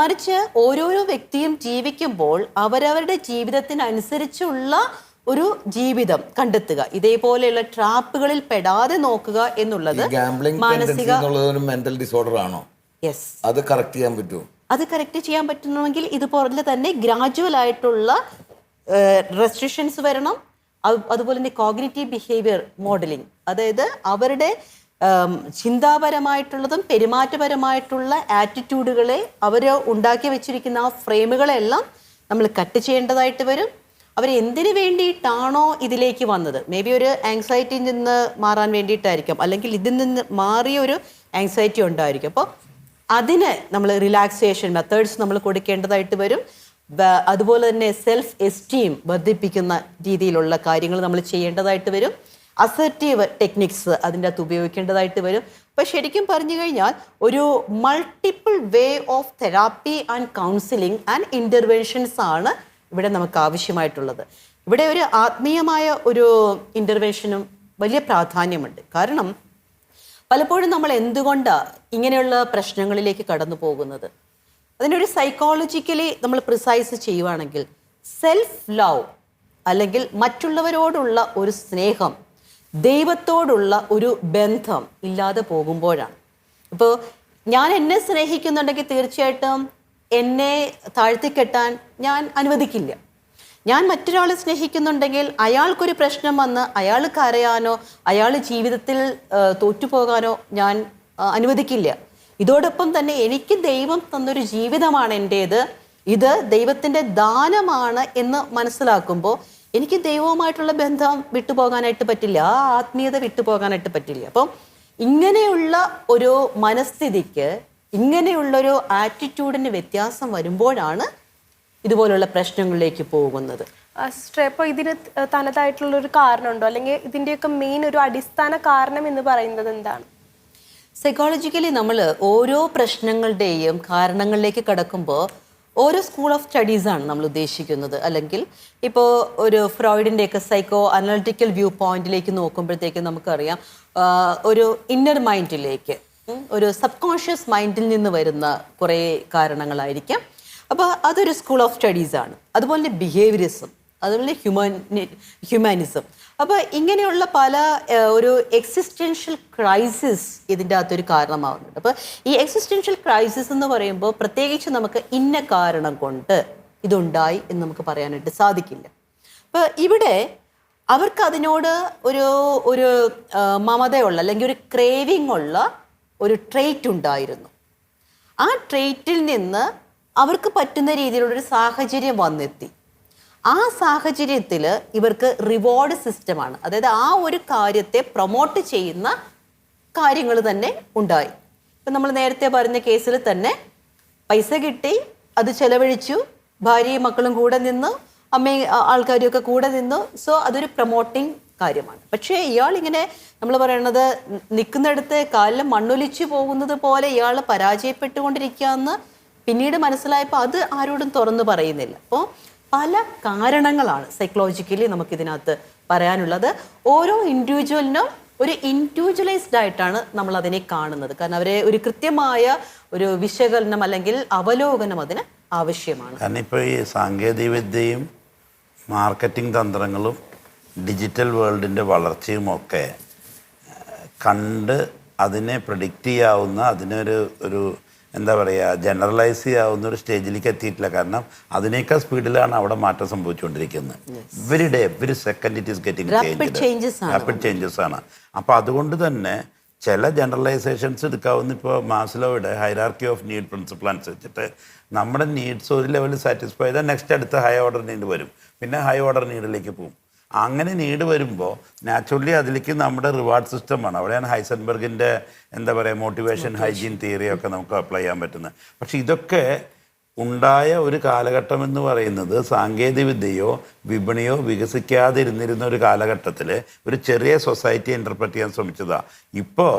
[SPEAKER 2] മറിച്ച് ഓരോരോ വ്യക്തിയും ജീവിക്കുമ്പോൾ അവരവരുടെ ജീവിതത്തിനനുസരിച്ചുള്ള ഒരു ജീവിതം കണ്ടെത്തുക. ഇതേപോലെയുള്ള ട്രാപ്പുകളിൽ പെടാതെ നോക്കുക എന്നുള്ളത് മാനസിക
[SPEAKER 4] മെന്റൽ ഡിസോർഡർ ആണോ? അത് കറക്റ്റ് ചെയ്യാൻ പറ്റുമോ?
[SPEAKER 2] അത് കറക്റ്റ് ചെയ്യാൻ പറ്റണമെങ്കിൽ ഇതുപോലെ തന്നെ ഗ്രാജുവൽ ആയിട്ടുള്ള റെസ്ട്രിക്ഷൻസ് വരണം. അതുപോലെ തന്നെ കോഗ്നേറ്റീവ് ബിഹേവിയർ മോഡലിംഗ് അതായത് അവരുടെ ചിന്താപരമായിട്ടുള്ളതും പെരുമാറ്റപരമായിട്ടുള്ള ആറ്റിറ്റ്യൂഡുകളെ അവർ ഉണ്ടാക്കി വെച്ചിരിക്കുന്ന ആ ഫ്രെയിമുകളെല്ലാം നമ്മൾ കട്ട് ചെയ്യേണ്ടതായിട്ട് വരും. അവർ എന്തിനു വേണ്ടിയിട്ടാണോ ഇതിലേക്ക് വന്നത്? മേ ബി ഒരു ആങ്സൈറ്റിയിൽ നിന്ന് മാറാൻ വേണ്ടിയിട്ടായിരിക്കും. അല്ലെങ്കിൽ ഇതിൽ നിന്ന് മാറിയ ഒരു ആങ്സൈറ്റി ഉണ്ടായിരിക്കും. അപ്പോൾ അതിന് നമ്മൾ റിലാക്സേഷൻ മെത്തേഡ്സ് നമ്മൾ കൊടുക്കേണ്ടതായിട്ട് വരും. അതുപോലെ തന്നെ സെൽഫ് എസ്റ്റീം വർദ്ധിപ്പിക്കുന്ന രീതിയിലുള്ള കാര്യങ്ങൾ നമ്മൾ ചെയ്യേണ്ടതായിട്ട് വരും. അസർട്ടീവ് ടെക്നിക്സ് അതിന്റെ അകത്ത് ഉപയോഗിക്കേണ്ടതായിട്ട് വരും. അപ്പോൾ ശരിക്കും പറഞ്ഞു കഴിഞ്ഞാൽ ഒരു multiple way of therapy and counselling and interventions ആണ് ഇവിടെ നമുക്ക് ആവശ്യമായിട്ടുള്ളത്. ഇവിടെ ഒരു ആത്മീയമായ ഒരു ഇന്റർവെൻഷനും വലിയ പ്രാധാന്യമുണ്ട്. കാരണം പലപ്പോഴും നമ്മൾ എന്തുകൊണ്ടാണ് ഇങ്ങനെയുള്ള പ്രശ്നങ്ങളിലേക്ക് കടന്നു പോകുന്നത്? അതിനൊരു സൈക്കോളജിക്കലി നമ്മൾ പ്രിസൈസ് ചെയ്യുവാണെങ്കിൽ സെൽഫ് ലവ് അല്ലെങ്കിൽ മറ്റുള്ളവരോടുള്ള ഒരു സ്നേഹം ദൈവത്തോടുള്ള ഒരു ബന്ധം ഇല്ലാതെ പോകുമ്പോഴാണ്. ഇപ്പോൾ ഞാൻ എന്നെ സ്നേഹിക്കുന്നുണ്ടെങ്കിൽ തീർച്ചയായിട്ടും എന്നെ താഴ്ത്തിക്കെട്ടാൻ ഞാൻ അനുവദിക്കില്ല. ഞാൻ മറ്റൊരാളെ സ്നേഹിക്കുന്നുണ്ടെങ്കിൽ അയാൾക്കൊരു പ്രശ്നം വന്ന് അയാൾ കരയാനോ അയാൾ ജീവിതത്തിൽ തോറ്റുപോകാനോ ഞാൻ അനുവദിക്കില്ല. ഇതോടൊപ്പം തന്നെ എനിക്ക് ദൈവം തന്നൊരു ജീവിതമാണ് എന്റേത് ഇത് ദൈവത്തിന്റെ ദാനമാണ് എന്ന് മനസ്സിലാക്കുമ്പോൾ എനിക്ക് ദൈവവുമായിട്ടുള്ള ബന്ധം വിട്ടുപോകാനായിട്ട് പറ്റില്ല ആ ആത്മീയത വിട്ടുപോകാനായിട്ട് പറ്റില്ല. അപ്പം ഇങ്ങനെയുള്ള ഒരു മനസ്ഥിതിക്ക് ഇങ്ങനെയുള്ളൊരു ആറ്റിറ്റ്യൂഡിന് വ്യത്യാസം വരുമ്പോഴാണ് ഇതുപോലുള്ള പ്രശ്നങ്ങളിലേക്ക് പോകുന്നത്?
[SPEAKER 1] അപ്പോൾ ഇതിന് തനതായിട്ടുള്ള ഒരു കാരണമുണ്ടോ? അല്ലെങ്കിൽ ഇതിന്റെയൊക്കെ മെയിൻ ഒരു അടിസ്ഥാന കാരണം എന്ന് പറയുന്നത് എന്താണ്?
[SPEAKER 2] സൈക്കോളജിക്കലി നമ്മൾ ഓരോ പ്രശ്നങ്ങളുടെയും കാരണങ്ങളിലേക്ക് കടക്കുമ്പോൾ ഓരോ സ്കൂൾ ഓഫ് സ്റ്റഡീസാണ് നമ്മൾ ഉദ്ദേശിക്കുന്നത്. അല്ലെങ്കിൽ ഇപ്പോൾ ഒരു ഫ്രോയിഡിന്റെയൊക്കെ സൈക്കോ അനലിറ്റിക്കൽ വ്യൂ പോയിന്റിലേക്ക് നോക്കുമ്പോഴത്തേക്ക് നമുക്കറിയാം ഒരു ഇന്നർ മൈൻഡിലേക്ക് ഒരു സബ് കോൺഷ്യസ് മൈൻഡിൽ നിന്ന് വരുന്ന കുറേ കാരണങ്ങളായിരിക്കാം. അപ്പോൾ അതൊരു സ്കൂൾ ഓഫ് സ്റ്റഡീസ് ആണ്. അതുപോലെ ബിഹേവിയറിസം അതുപോലെ ഹ്യൂമാനി ഹ്യൂമാനിസം അപ്പോൾ ഇങ്ങനെയുള്ള പല ഒരു എക്സിസ്റ്റൻഷ്യൽ ക്രൈസിസ് ഇതിന്റെ അകത്തൊരു കാരണമാവുന്നുണ്ട്. അപ്പോൾ ഈ എക്സിസ്റ്റൻഷ്യൽ ക്രൈസിസ് എന്ന് പറയുമ്പോൾ പ്രത്യേകിച്ച് നമുക്ക് ഇന്ന കാരണം കൊണ്ട് ഇതുണ്ടായി എന്ന് നമുക്ക് പറയാനായിട്ട് സാധിക്കില്ല. അപ്പോൾ ഇവിടെ അവർക്ക് അതിനോട് ഒരു ഒരു മമതയുള്ള അല്ലെങ്കിൽ ഒരു ക്രേവിംഗ് ഉള്ള ഒരു ട്രേറ്റ് ഉണ്ടായിരുന്നു. ആ ട്രേറ്റിൽ നിന്ന് അവർക്ക് പറ്റുന്ന രീതിയിലുള്ളൊരു സാഹചര്യം വന്നെത്തി. ആ സാഹചര്യത്തിൽ ഇവർക്ക് റിവാർഡ് സിസ്റ്റമാണ് അതായത് ആ ഒരു കാര്യത്തെ പ്രൊമോട്ട് ചെയ്യുന്ന കാര്യങ്ങൾ തന്നെ ഉണ്ടായി. ഇപ്പം നമ്മൾ നേരത്തെ പറഞ്ഞ കേസിൽ തന്നെ പൈസ കിട്ടി അത് ചെലവഴിച്ചു ഭാര്യയും മക്കളും കൂടെ നിന്നു അമ്മയും ആൾക്കാരും കൂടെ നിന്നു. സോ അതൊരു പ്രൊമോട്ടിങ് കാര്യമാണ്. പക്ഷേ ഇയാൾ ഇങ്ങനെ നമ്മൾ പറയണത് നിൽക്കുന്നിടത്ത് കാലിൽ മണ്ണൊലിച്ചു പോകുന്നത് പോലെ ഇയാൾ പരാജയപ്പെട്ടുകൊണ്ടിരിക്കുകയെന്ന് പിന്നീട് മനസ്സിലായപ്പോൾ അത് ആരോടും തുറന്നു പറയുന്നില്ല. അപ്പോൾ പല കാരണങ്ങളാണ് സൈക്കോളജിക്കലി നമുക്കിതിനകത്ത് പറയാനുള്ളത്. ഓരോ ഇൻഡിവിജ്വലിനും ഒരു ഇൻഡിവിജ്വലൈസ്ഡ് ആയിട്ടാണ് നമ്മൾ അതിനെ കാണുന്നത്. കാരണം അവരെ ഒരു കൃത്യമായ ഒരു വിശകലനം അല്ലെങ്കിൽ അവലോകനം അതിന് ആവശ്യമാണ്.
[SPEAKER 3] കാരണം ഇപ്പോൾ ഈ സാങ്കേതികവിദ്യയും മാർക്കറ്റിംഗ് തന്ത്രങ്ങളും ഡിജിറ്റൽ വേൾഡിന്റെ വളർച്ചയും ഒക്കെ കണ്ട് അതിനെ പ്രഡിക്റ്റ് ചെയ്യാവുന്ന അതിനൊരു ഒരു എന്താ പറയുക ജനറലൈസ് ചെയ്യാവുന്ന ഒരു സ്റ്റേജിലേക്ക് എത്തിയിട്ടില്ല. കാരണം അതിനേക്കാൾ സ്പീഡിലാണ് അവിടെ മാറ്റം സംഭവിച്ചുകൊണ്ടിരിക്കുന്നത്. Every day every second it is getting rapid changes ആണ് അപ്പോൾ അതുകൊണ്ട് തന്നെ ചില ജനറലൈസേഷൻസ് എടുക്കാവുന്ന ഇപ്പോൾ മാസ്ലോയുടെ ഹൈറാർക്കി ഓഫ് നീഡ് പ്രിൻസിപ്പിൾ അനുസരിച്ചിട്ട് നമ്മുടെ നീഡ്സ് ഒരു ലെവലിൽ സാറ്റിസ്ഫൈ ചെയ്താൽ നെക്സ്റ്റ് അടുത്ത ഹൈ ഓർഡർ നീഡ് വരും. പിന്നെ ഹൈ ഓർഡർ നീഡിലേക്ക് പോകും. അങ്ങനെ നീട് വരുമ്പോൾ നാച്ചുറലി അതിലേക്ക് നമ്മുടെ റിവാർഡ് സിസ്റ്റമാണ് അവിടെയാണ് ഹൈസൻബർഗിന്റെ എന്താ പറയുക മോട്ടിവേഷൻ ഹൈജീൻ തിയറി ഒക്കെ നമുക്ക് അപ്ലൈ ചെയ്യാൻ പറ്റുന്നത്. പക്ഷേ ഇതൊക്കെ ഉണ്ടായ ഒരു കാലഘട്ടം എന്ന് പറയുന്നത് സാങ്കേതികവിദ്യയോ വിപണിയോ വികസിക്കാതിരുന്നിരുന്ന ഒരു കാലഘട്ടത്തിൽ ഒരു ചെറിയ സൊസൈറ്റി ഇന്റർപ്രറ്റ് ചെയ്യാൻ ശ്രമിച്ചതാണ് ഇപ്പോൾ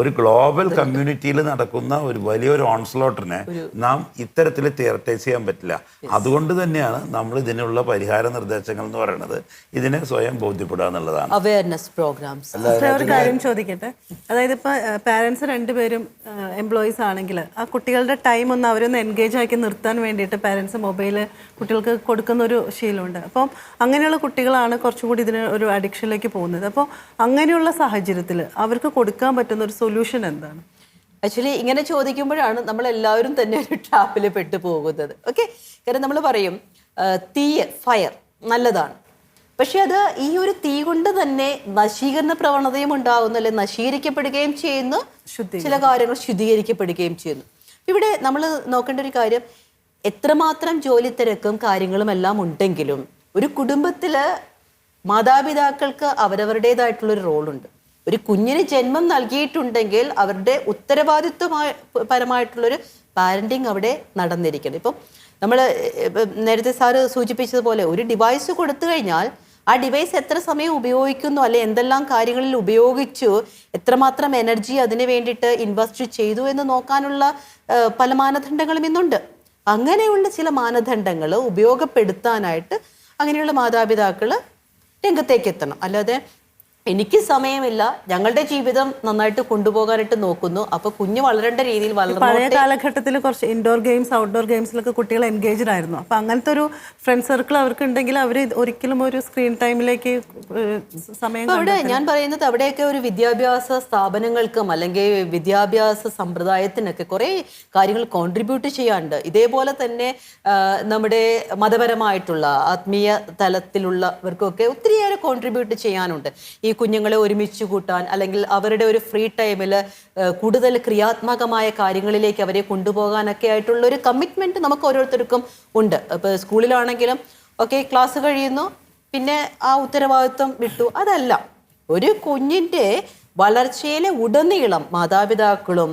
[SPEAKER 3] ഒരു ഗ്ലോബൽ കമ്മ്യൂണിറ്റിയിൽ നടക്കുന്ന ഒരു വലിയൊരു ഓൺസ്ലോട്ടിനെ നാം ഇത്തരത്തിൽ തിയററ്റൈസ് ചെയ്യാൻ പറ്റില്ല. അതുകൊണ്ട് തന്നെയാണ് നമ്മൾ ഇതിനുള്ള പരിഹാര നിർദ്ദേശങ്ങൾ എന്ന് പറയുന്നത് ഇതിനെ സ്വയം ബോധ്യപ്പെടുക എന്നുള്ളതാണ്.
[SPEAKER 2] അവയർനെസ് പ്രോഗ്രാംസ്
[SPEAKER 5] ഒരു കാര്യം ചോദിക്കട്ടെ? അതായത് ഇപ്പൊ പാരന്റ്സ് രണ്ടുപേരും എംപ്ലോയീസ് ആണെങ്കിൽ ആ കുട്ടികളുടെ ടൈം ഒന്ന് അവരൊന്ന് എൻഗേജ് ആക്കി നിർത്താൻ വേണ്ടിയിട്ട് പാരന്റ്സ് മൊബൈൽ കുട്ടികൾക്ക് കൊടുക്കുന്ന ഒരു ശീലമുണ്ട്. അപ്പം അങ്ങനെയുള്ള കുട്ടികളാണ് കുറച്ചുകൂടി ഇതിന് ഒരു അഡിക്ഷനിലേക്ക് പോകുന്നത്. അപ്പോൾ അങ്ങനെയുള്ള സാഹചര്യത്തിൽ അവർക്ക് കൊടുക്കാൻ പറ്റുന്ന ഒരു സൊല്യൂഷൻ എന്താണ്?
[SPEAKER 2] ആക്ച്വലി ഇങ്ങനെ ചോദിക്കുമ്പോഴാണ് നമ്മൾ എല്ലാവരും തന്നെ ഒരു ട്രാപ്പിൽ പെട്ടു പോകുന്നത്. ഓക്കെ കാരണം നമ്മൾ പറയും തീ ഫയർ നല്ലതാണ്. പക്ഷെ അത് ഈ ഒരു തീ കൊണ്ട് തന്നെ നശീകരണ പ്രവണതയും ഉണ്ടാകുന്നു അല്ലെ നശീകരിക്കപ്പെടുകയും ചെയ്യുന്നു ചില കാര്യങ്ങൾ ശുദ്ധീകരിക്കപ്പെടുകയും ചെയ്യുന്നു. ഇവിടെ നമ്മൾ നോക്കേണ്ട ഒരു കാര്യം എത്രമാത്രം ജോലി തിരക്കും കാര്യങ്ങളും എല്ലാം ഉണ്ടെങ്കിലും ഒരു കുടുംബത്തിൽ മാതാപിതാക്കൾക്ക് അവരവരുടേതായിട്ടുള്ളൊരു റോളുണ്ട് ഒരു കുഞ്ഞിന് ജന്മം നൽകിയിട്ടുണ്ടെങ്കിൽ അവരുടെ ഉത്തരവാദിത്വമായ പരമായിട്ടുള്ളൊരു പാരന്റിങ് അവിടെ നടന്നിരിക്കണം ഇപ്പം നമ്മൾ നേരത്തെ സാറ് സൂചിപ്പിച്ചതുപോലെ ഒരു ഡിവൈസ് കൊടുത്തു കഴിഞ്ഞാൽ ആ ഡിവൈസ് എത്ര സമയം ഉപയോഗിക്കുന്നു അല്ലെ എന്തെല്ലാം കാര്യങ്ങളിൽ ഉപയോഗിച്ചു എത്രമാത്രം എനർജി അതിന് വേണ്ടിയിട്ട് ഇൻവെസ്റ്റ് ചെയ്തു എന്ന് നോക്കാനുള്ള പല മാനദണ്ഡങ്ങളും ഇന്നുണ്ട്. അങ്ങനെയുള്ള ചില മാനദണ്ഡങ്ങൾ ഉപയോഗപ്പെടുത്താനായിട്ട് അങ്ങനെയുള്ള മാതാപിതാക്കൾ രംഗത്തേക്ക് എത്തണം. അല്ലാതെ എനിക്ക് സമയമില്ല. ഞങ്ങളുടെ ജീവിതം നന്നായിട്ട് കൊണ്ടുപോകാനായിട്ട് നോക്കുന്നു. അപ്പൊ കുഞ്ഞ് വളരേണ്ട രീതിയിൽ
[SPEAKER 5] പഴയ കാലഘട്ടത്തിൽ കുറച്ച് ഇൻഡോർ ഗെയിംസ് ഔട്ട്ഡോർ ഗെയിംസിലൊക്കെ കുട്ടികൾ എൻഗേജ്ഡ് ആയിരുന്നു. അപ്പൊ അങ്ങനത്തെ ഒരു ഫ്രണ്ട് സർക്കിൾ അവർക്ക് ഉണ്ടെങ്കിൽ അവർ ഒരിക്കലും ഒരു സ്ക്രീൻ ടൈമിലേക്ക് സമയം
[SPEAKER 2] അവിടെ ഞാൻ പറയുന്നത് അവിടെയൊക്കെ ഒരു വിദ്യാഭ്യാസ സ്ഥാപനങ്ങൾക്കും അല്ലെങ്കിൽ വിദ്യാഭ്യാസ സമ്പ്രദായത്തിനൊക്കെ കുറെ കാര്യങ്ങൾ കോൺട്രിബ്യൂട്ട് ചെയ്യാറുണ്ട് ഇതേപോലെ തന്നെ നമ്മുടെ മതപരമായിട്ടുള്ള ആത്മീയ തലത്തിലുള്ളവർക്കൊക്കെ ഒത്തിരിയേറെ കോൺട്രിബ്യൂട്ട് ചെയ്യാനുണ്ട്. ഈ കുഞ്ഞുങ്ങളെ ഒരുമിച്ച് കൂട്ടാൻ അല്ലെങ്കിൽ അവരുടെ ഒരു ഫ്രീ ടൈമിൽ കൂടുതൽ ക്രിയാത്മകമായ കാര്യങ്ങളിലേക്ക് അവരെ കൊണ്ടുപോകാനൊക്കെ ആയിട്ടുള്ള ഒരു കമ്മിറ്റ്മെന്റ് നമുക്ക് ഓരോരുത്തർക്കും ഉണ്ട്. ഇപ്പോൾ സ്കൂളിലാണെങ്കിലും ഓക്കെ ക്ലാസ് കഴിയുന്നു പിന്നെ ആ ഉത്തരവാദിത്വം വിട്ടു. അതല്ല ഒരു കുഞ്ഞിന്റെ വളർച്ചയിലെ ഉടനീളം മാതാപിതാക്കളും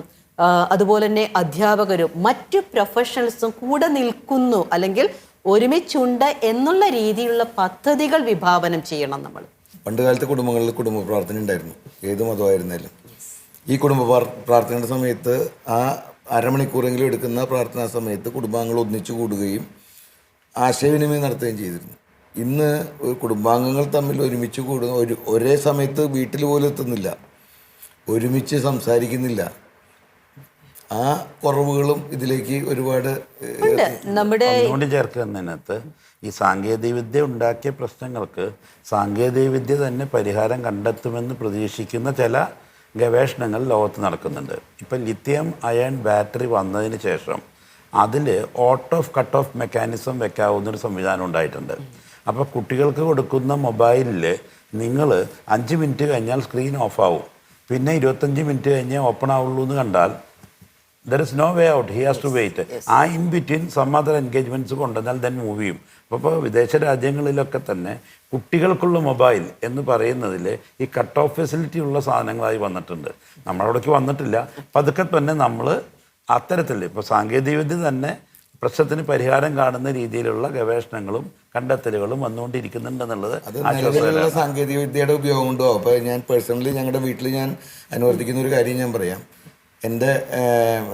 [SPEAKER 2] അതുപോലെ തന്നെ അധ്യാപകരും മറ്റു പ്രൊഫഷണൽസും കൂടെ നിൽക്കുന്നു. അല്ലെങ്കിൽ ഒരുമിച്ചുണ്ട് എന്നുള്ള രീതിയിലുള്ള പദ്ധതികൾ വിഭാവനം ചെയ്യണം നമ്മൾ.
[SPEAKER 4] പണ്ട് കാലത്തെ കുടുംബങ്ങളിൽ കുടുംബ പ്രാർത്ഥന ഉണ്ടായിരുന്നു. ഏത് മതമായിരുന്നാലും. ഈ കുടുംബ പ്രാർ- പ്രാർത്ഥനയുടെ സമയത്ത് ആ അരമണിക്കൂറെങ്കിലും എടുക്കുന്ന പ്രാർത്ഥനാ സമയത്ത് കുടുംബാംഗങ്ങൾ ഒന്നിച്ചു കൂടുകയും ആശയവിനിമയം നടത്തുകയും ചെയ്തിരുന്നു. ഇന്ന് കുടുംബാംഗങ്ങൾ തമ്മിൽ ഒരുമിച്ച് കൂടുന്ന ഒരു ഒരേ സമയത്ത് വീട്ടിൽ പോലും എത്തുന്നില്ല. ഒരുമിച്ച് സംസാരിക്കുന്നില്ല. ആ കുറവുകളും ഇതിലേക്ക് ഒരുപാട്
[SPEAKER 2] നമ്മുടെ
[SPEAKER 3] ഒന്നുകൂടി ചേർക്കുന്നതിനകത്ത് ഈ സാങ്കേതികവിദ്യ ഉണ്ടാക്കിയ പ്രശ്നങ്ങൾക്ക് സാങ്കേതികവിദ്യ തന്നെ പരിഹാരം കണ്ടെത്തുമെന്ന് പ്രതീക്ഷിക്കുന്ന ചില ഗവേഷണങ്ങൾ ലോകത്ത് നടക്കുന്നുണ്ട്. ഇപ്പം ലിത്തിയം അയൺ ബാറ്ററി വന്നതിന് ശേഷം അതിൽ auto off cut off mechanism വെക്കാവുന്നൊരു സംവിധാനം ഉണ്ടായിട്ടുണ്ട്. അപ്പോൾ കുട്ടികൾക്ക് കൊടുക്കുന്ന മൊബൈലിൽ നിങ്ങൾ അഞ്ച് മിനിറ്റ് കഴിഞ്ഞാൽ സ്ക്രീൻ ഓഫ് ആവും പിന്നെ ഇരുപത്തഞ്ച് മിനിറ്റ് കഴിഞ്ഞേ ഓപ്പൺ ആവുള്ളൂ എന്ന് കണ്ടാൽ there is no way out he has to wait ആ in between some other engagements കൊണ്ടുവന്നാൽ ദെൻ മൂവ് ചെയ്യും. അപ്പോൾ ഇപ്പോൾ വിദേശ രാജ്യങ്ങളിലൊക്കെ തന്നെ കുട്ടികൾക്കുള്ള മൊബൈൽ എന്ന് പറയുന്നതിൽ ഈ കട്ട് ഓഫ് ഫെസിലിറ്റി ഉള്ള സാധനങ്ങളായി വന്നിട്ടുണ്ട്. നമ്മളവിടേക്ക് വന്നിട്ടില്ല. പതുക്കെ തന്നെ നമ്മൾ അത്തരത്തിൽ ഇപ്പോൾ സാങ്കേതികവിദ്യ തന്നെ പ്രശ്നത്തിന് പരിഹാരം കാണുന്ന രീതിയിലുള്ള ഗവേഷണങ്ങളും കണ്ടെത്തലുകളും വന്നുകൊണ്ടിരിക്കുന്നുണ്ടെന്നുള്ളത്
[SPEAKER 4] നിലവിലുള്ള സാങ്കേതിക വിദ്യയുടെ ഉപയോഗം ഉണ്ടോ അപ്പോൾ ഞാൻ പേഴ്സണലി ഞങ്ങളുടെ വീട്ടിൽ ഞാൻ അനുവർത്തിക്കുന്ന ഒരു കാര്യം ഞാൻ പറയാം. എന്റെ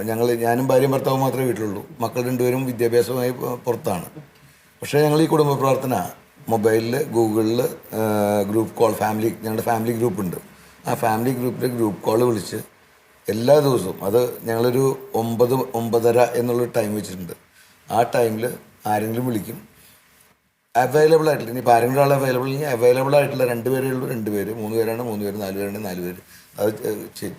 [SPEAKER 4] ഞങ്ങൾ ഞാനും ഭാര്യയും ഭർത്താവും മാത്രമേ വീട്ടിലുള്ളൂ. മക്കൾ രണ്ടുപേരും വിദ്യാഭ്യാസമായി പുറത്താണ്. പക്ഷേ ഞങ്ങൾ ഈ കുടുംബ പ്രാർത്ഥന മൊബൈലിൽ ഗൂഗിളിൽ ഗ്രൂപ്പ് കോൾ ഫാമിലി ഞങ്ങളുടെ ഫാമിലി ഗ്രൂപ്പ് ഉണ്ട് ആ ഫാമിലി ഗ്രൂപ്പിൽ ഗ്രൂപ്പ് കോൾ വിളിച്ച് എല്ലാ ദിവസവും അത് ഞങ്ങളൊരു ഒമ്പത് ഒമ്പതര എന്നുള്ള ടൈം വെച്ചിട്ടുണ്ട്. ആ ടൈമിൽ ആരെങ്കിലും വിളിക്കും. അവൈലബിൾ ആയിട്ടില്ല ഇനി ആരെങ്കിലും ആൾ അവൈലബിൾ ഇല്ലെങ്കിൽ അവൈലബിൾ ആയിട്ടുള്ള രണ്ട് പേരേ ഉള്ളൂ. രണ്ട് പേര് മൂന്ന് പേരാണ് മൂന്ന് പേര് നാല് പേരാണ് നാല് പേര്. അത്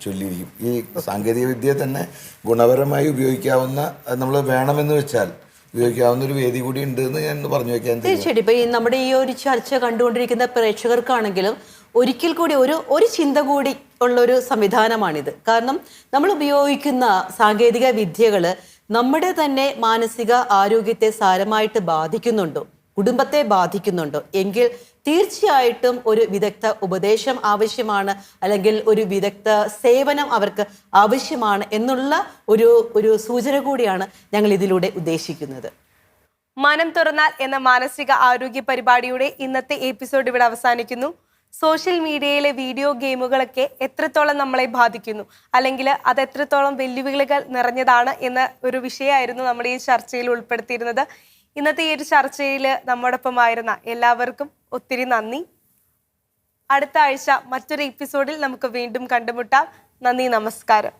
[SPEAKER 4] ചൊല്ലിയിരിക്കും. ഈ സാങ്കേതിക വിദ്യ തന്നെ ഗുണപരമായി ഉപയോഗിക്കാവുന്ന നമ്മൾ വേണമെന്ന് വെച്ചാൽ ഉപയോഗിക്കാവുന്ന ഒരു വേദി കൂടി ഉണ്ട് എന്ന് ഞാൻ പറഞ്ഞു വെക്കാൻ.
[SPEAKER 2] തീർച്ചയായിട്ടും. ഇപ്പൊ ഈ നമ്മുടെ ഈ ഒരു ചർച്ച കണ്ടുകൊണ്ടിരിക്കുന്ന പ്രേക്ഷകർക്കാണെങ്കിലും ഒരിക്കൽ കൂടി ഒരു ഒരു ചിന്ത കൂടി ഉള്ള ഒരു സംവിധാനമാണിത്. കാരണം നമ്മൾ ഉപയോഗിക്കുന്ന സാങ്കേതിക വിദ്യകൾ നമ്മുടെ തന്നെ മാനസിക ആരോഗ്യത്തെ സാരമായിട്ട് ബാധിക്കുന്നുണ്ടോ? കുടുംബത്തെ ബാധിക്കുന്നുണ്ടോ? എങ്കിൽ തീർച്ചയായിട്ടും ഒരു വിദഗ്ധ ഉപദേശം ആവശ്യമാണ് അല്ലെങ്കിൽ ഒരു വിദഗ്ധ സേവനം അവർക്ക് ആവശ്യമാണ് എന്നുള്ള ഒരു ഒരു സൂചന കൂടിയാണ് ഞങ്ങൾ ഇതിലൂടെ ഉദ്ദേശിക്കുന്നത്.
[SPEAKER 1] മനം തുറന്നാൽ എന്ന മാനസിക ആരോഗ്യ പരിപാടിയുടെ ഇന്നത്തെ എപ്പിസോഡ് ഇവിടെ അവസാനിക്കുന്നു. സോഷ്യൽ മീഡിയയിലെ വീഡിയോ ഗെയിമുകളൊക്കെ എത്രത്തോളം നമ്മളെ ബാധിക്കുന്നു? അല്ലെങ്കിൽ അത് എത്രത്തോളം വെല്ലുവിളികൾ നിറഞ്ഞതാണ് എന്ന ഒരു വിഷയമായിരുന്നു നമ്മുടെ ഈ ചർച്ചയിൽ ഉൾപ്പെടുത്തിയിരുന്നത്. ഇന്നത്തെ ഈ ഒരു ചർച്ചയിൽ നമ്മോടൊപ്പമായിരുന്ന എല്ലാവർക്കും ഒത്തിരി നന്ദി. അടുത്ത ആഴ്ച മറ്റൊരു എപ്പിസോഡിൽ നമുക്ക് വീണ്ടും കണ്ടുമുട്ടാം. നന്ദി നമസ്കാരം.